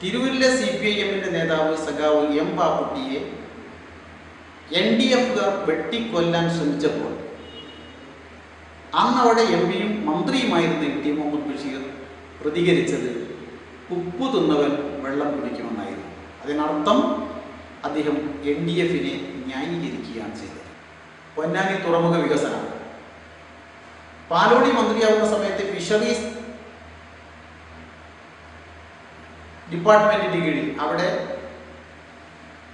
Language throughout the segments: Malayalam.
തിരൂരിലെ സി പി ഐ എമ്മിന്റെ നേതാവ് സഖാവ് എം പാപ്പുട്ടിയെ എൻ ഡി എഫുകാർ വെട്ടിക്കൊല്ലാൻ ശ്രമിച്ചപ്പോൾ അന്ന് അവിടെ എം പിയും മന്ത്രിയുമായിരുന്ന ടി മുഹമ്മദ് ബഷീർ പ്രതികരിച്ചത് ഉപ്പു തിന്നവൻ വെള്ളം കുടിക്കുമെന്നായിരുന്നു. അതിനർത്ഥം അദ്ദേഹം എൻ ഡി എഫിനെ ന്യായീകരിക്കുകയാണ് ചെയ്തത്. പൊന്നാനി തുറമുഖ വികസനം. പാലോടി മന്ത്രിയാവുന്ന സമയത്ത് ഫിഷറീസ് ഡിപ്പാർട്ട്മെന്റിന്റെ കീഴിൽ അവിടെ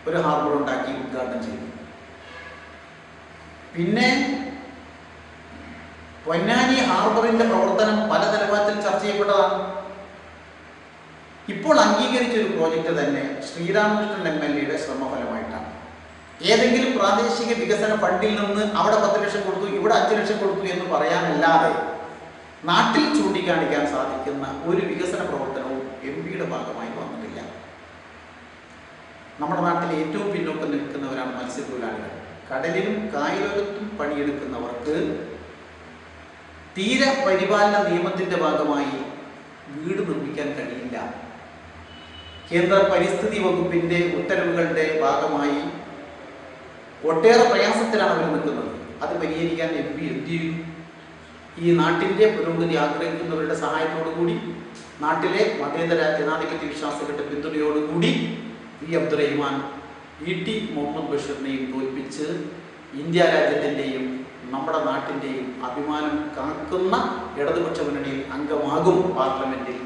ഒരു ഹാർബർ ഉണ്ടാക്കി ഉദ്ഘാടനം ചെയ്തു. പിന്നെ പൊന്നാനി ഹാർബറിന്റെ പ്രവർത്തനം പല നിലവാരത്തിൽ ചർച്ച ചെയ്യപ്പെട്ടതാണ്. ഇപ്പോൾ അംഗീകരിച്ച ഒരു പ്രോജക്റ്റ് തന്നെ ശ്രീരാമകൃഷ്ണൻ എം എൽ എയുടെ ശ്രമഫലമായിട്ടാണ്. ഏതെങ്കിലും പ്രാദേശിക വികസന ഫണ്ടിൽ നിന്ന് അവിടെ പത്ത് ലക്ഷം കൊടുത്തു ഇവിടെ അഞ്ച് ലക്ഷം കൊടുത്തു എന്ന് പറയാനല്ലാതെ നാട്ടിൽ ചൂണ്ടിക്കാണിക്കാൻ സാധിക്കുന്ന ഒരു വികസന പ്രവർത്തനവും എം പിയുടെ ഭാഗമായി വന്നിട്ടില്ല നമ്മുടെ നാട്ടിൽ ഏറ്റവും പിന്നോക്കം നിൽക്കുന്നവരാണ് മത്സ്യത്തൊഴിലാളികൾ. കടലിലും കായലോകത്തും പണിയെടുക്കുന്നവർക്ക് തീര പരിപാലന നിയമത്തിന്റെ ഭാഗമായി വീട് നിർമ്മിക്കാൻ കഴിയില്ല. കേന്ദ്ര പരിസ്ഥിതി വകുപ്പിന്റെ ഉത്തരവുകളുടെ ഭാഗമായി ഒട്ടേറെ പ്രയാസത്തിലാണ് അവർ നിൽക്കുന്നത്. അത് പരിഹരിക്കാൻ എം പി എന്ത് ഈ നാട്ടിന്റെ പുരോഗതി ആഗ്രഹിക്കുന്നവരുടെ സഹായത്തോടു കൂടി നാട്ടിലെ മതേതര ജനാധിപത്യ വിശ്വാസികളുടെ പിന്തുണയോടുകൂടി V. Abdurahiman E. T. Muhammad ബഷീറിനെയും തോൽപ്പിച്ച് ഇന്ത്യ രാജ്യത്തിന്റെയും നമ്മുടെ നാട്ടിന്റെയും അഭിമാനം കാക്കുന്ന ഇടതുപക്ഷ മുന്നണിയിൽ അംഗമാകും പാർലമെന്റിൽ